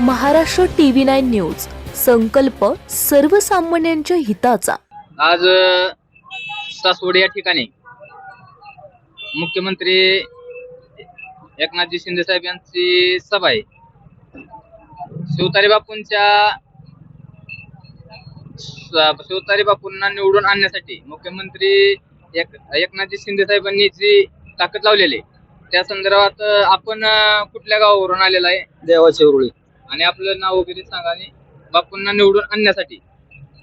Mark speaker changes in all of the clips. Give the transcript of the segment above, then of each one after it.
Speaker 1: Maharashtra TV nine news संकल्प सर्वसामान्यांच्या हिताचा.
Speaker 2: आज सासवड या ठिकाणी मुख्यमंत्री एकनाथजी शिंदे साहेब यांची सभा आहे. शिवतारी बापूंच्या शिवतारी बापूंना निवडून आणण्यासाठी मुख्यमंत्री एक एकनाथजी शिंदे साहेबांनी जी ताकद लावलेली आहे, त्या संदर्भात आपण कुठल्या गावावरून आलेला आहे?
Speaker 3: देवाची उरुळी
Speaker 2: आणि आपलं नाव वगैरे सांगा आणि बापूंना निवडून आणण्यासाठी.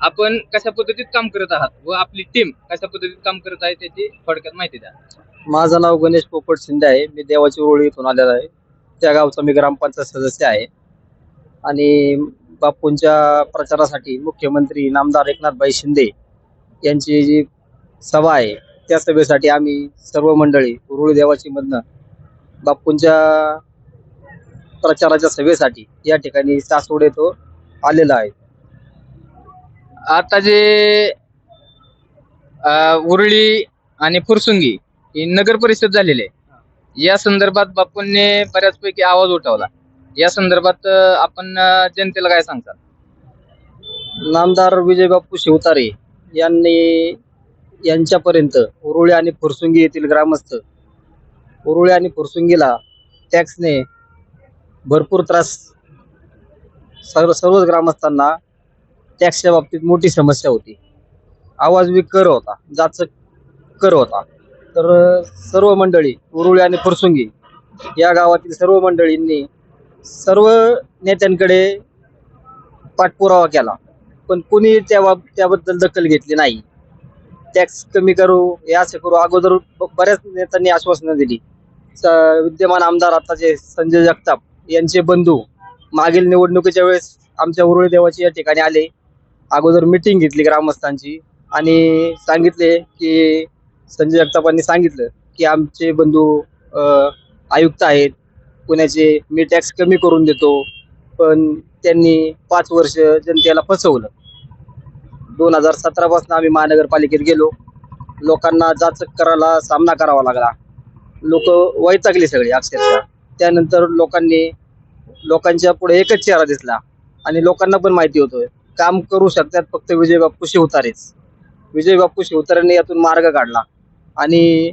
Speaker 2: आपण कशा पद्धतीत काम करत आहात? व आपली टीम कशा पद्धतीत काम करत आहे त्याची थोडक्यात माहिती द्या.
Speaker 3: माझं नाव गणेश पोपट शिंदे आहे. मी देवाची ओळी इथून आलेला आहे. त्या गावचा मी ग्रामपंचायत सदस्य आहे. आणि बापूंच्या प्रचारासाठी मुख्यमंत्री नामदार एकनाथभाई शिंदे यांची जी सभा आहे त्या सभेसाठी आम्ही सर्व मंडळी उरुळी देवाची मधनं बापूंच्या प्रचाराच्या सभेसाठी या ठिकाणी सासवड येतो आलेला आहे.
Speaker 2: आता जे उरळी आणि फुरसुंगी ही नगर परिषद झालेली आहे. या संदर्भात बापूंनी बऱ्याचपैकी आवाज उठवला. या संदर्भात आपण जनतेला काय सांगतात
Speaker 3: नामदार विजय बापू शिवतारे यांनी यांच्यापर्यंत उरुळी आणि फुरसुंगी येथील ग्रामस्थ उरुळी आणि फुरसुंगीला टॅक्सने भरपूर त्रास सर्व सर्वच ग्रामस्थांना टॅक्सच्या बाबतीत मोठी समस्या होती. आवाज बी कर होता जाच कर होता. तर सर्व मंडळी उरुळी आणि फुरसुंगी या गावातील सर्व मंडळींनी सर्व नेत्यांकडे पाठपुरावा केला. पण कुणी त्या बाब त्याबद्दल दखल घेतली नाही. टॅक्स कमी करू हे असं करू अगोदर ब- बऱ्याच नेत्यांनी आश्वासनं दिली. स- विद्यमान आमदार आताचे संजय जगताप यांचे बंधू मागील निवडणुकीच्या वेळेस आमच्या उरुळी देवाची या ठिकाणी आले. अगोदर मिटिंग घेतली ग्रामस्थांची आणि सांगितले की संजय जगतापांनी सांगितलं की आमचे बंधू आयुक्त आहेत. पुण्याचे मी टॅक्स कमी करून देतो. पण त्यांनी पाच वर्ष जनतेला फसवलं. दोन हजार सतरापासून आम्ही महानगरपालिकेत गेलो. लोकांना जाचक करायला सामना करावा लागला. लोक वैतागली सगळी अक्षरशः. त्यानंतर लोकांनी लोकांच्या पुढे एकच चेहरा दिसला. आणि लोकांना पण माहिती होतं काम करू शकतात फक्त विजय बाप्पू शिवतारेच. विजय बाप्पू शिवतारेने यातून मार्ग काढला. आणि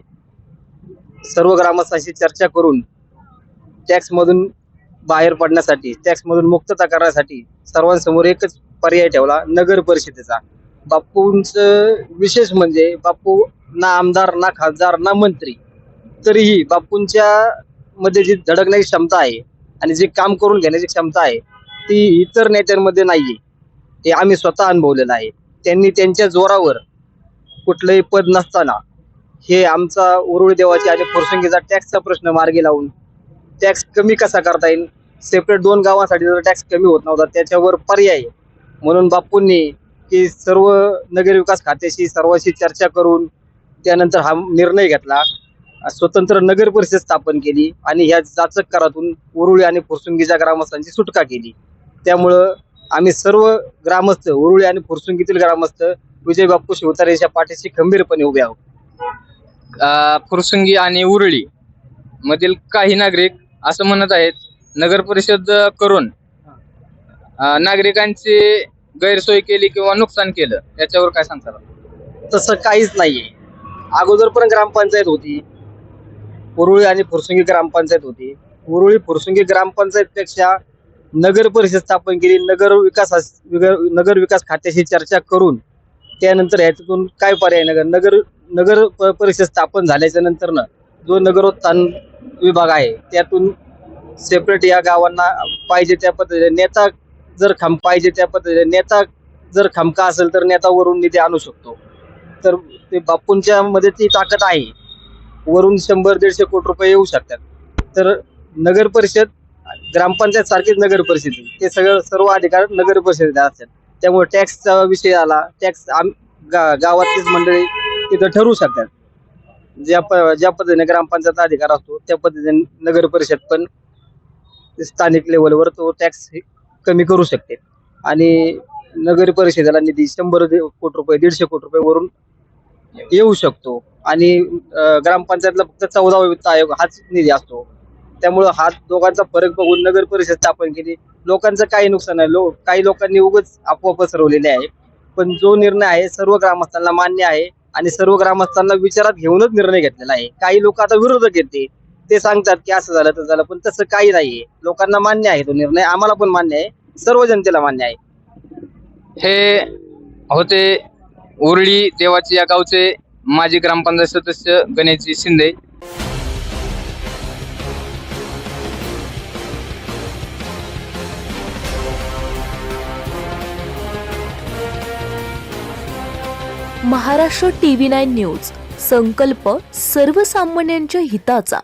Speaker 3: सर्व ग्रामस्थांशी चर्चा करून टॅक्समधून बाहेर पडण्यासाठी टॅक्समधून मुक्तता करण्यासाठी सर्वांसमोर एकच पर्याय ठेवला नगर परिषदेचा. बापूंचं विशेष म्हणजे बाप्पू ना आमदार ना खासदार ना मंत्री तरीही बापूंच्या मध्ये जी धडकण्याची क्षमता आहे आणि जे काम करून घेण्याची क्षमता आहे ती इतर नेत्यांमध्ये नाहीये. हे आम्ही स्वतः अनुभवलेलं आहे. त्यांनी त्यांच्या जोरावर कुठलंही पद नसताना हे आमचा उरुळ देवाची आणि फुरसुंगीचा टॅक्सचा प्रश्न मार्गी लावून टॅक्स कमी कसा करता येईल? सेपरेट दोन गावांसाठी जर टॅक्स कमी होत नव्हता त्याच्यावर पर्याय म्हणून बापूंनी की सर्व नगरविकास खात्याशी सर्वांशी चर्चा करून त्यानंतर हा निर्णय घेतला. स्वतंत्र नगर परिषद स्थापन केली आणि ह्या जाचक करातून उरुळी आणि फुरसुंगीच्या ग्रामस्थांची सुटका केली. त्यामुळं आम्ही सर्व ग्रामस्थ उरुळी आणि फुरसुंगीतील ग्रामस्थ विजय बापू शिवतारेच्या पाठीशी खंबीरपणे उभे आहोत.
Speaker 2: फुरसुंगी आणि उरळी मधील काही नागरिक असं म्हणत आहेत नगर परिषद करून नागरिकांची गैरसोय केली किंवा नुकसान केलं याच्यावर काय सांगतात
Speaker 3: तसं काहीच नाहीये. अगोदर पण ग्रामपंचायत होती उरुळी आणि फुरसुंगी ग्रामपंचायत होती. उरुळी फुरसुंगी ग्रामपंचायतपेक्षा नगर परिषद स्थापन केली. नगर विकास नगर विकास खात्याशी चर्चा करून त्यानंतर ह्याच्यातून काय पर्याय नगर नगर नगर प- परिषद स्थापन झाल्याच्यानंतर ना जो नगरोत्थान विभाग आहे त्यातून सेपरेट या गावांना पाहिजे त्या पद्धतीने नेता जर खम पाहिजे त्या पद्धतीने नेता जर खमका असेल तर नेतावरून निधी आणू शकतो. तर ते बापूंच्या मध्ये ती ताकद आहे. वरून शंभर दीडशे कोटी रुपये येऊ शकतात. तर नगर परिषद ग्रामपंचायत सारखीच नगर परिषद ते सगळं सर्व अधिकार नगर परिषदेला असतात. त्यामुळे टॅक्सचा विषय आला. टॅक्स आम गा गावातलीच मंडळी तिथं ठरवू शकतात. ज्या प ज्या पद्धतीने ग्रामपंचायत अधिकार असतो त्या पद्धतीने नगर परिषद पण स्थानिक लेवलवर तो टॅक्स कमी करू शकते. आणि नगर परिषदेला निधी शंभर कोटी रुपये दीडशे कोटी रुपये वरून येऊ शकतो. आणि ग्रामपंचायतला फक्त चौदावा वित्त आयोग हाच निधी असतो. त्यामुळं हा दोघांचा फरक बघून नगर परिषद स्थापन केली. लोकांचं काही नुकसान आहे लोक काही लोकांनी उगच अफवा पसरवलेली आहे. पण जो निर्णय आहे सर्व ग्रामस्थांना मान्य आहे आणि सर्व ग्रामस्थांना विचारात घेऊनच निर्णय घेतलेला आहे. काही लोक आता विरोधक आहेत ते. ते सांगतात की असं झालं तर झालं पण तसं काही नाहीये लोकांना मान्य आहे तो निर्णय. आम्हाला पण मान्य आहे. सर्व जनतेला मान्य आहे.
Speaker 2: हे होते उरळी देवाचे या गावचे माजी ग्रामपंचायत सदस्य Ganeshji Shinde.
Speaker 1: Maharashtra TV nine news संकल्प सर्वसामान्यांच्या हिताचा.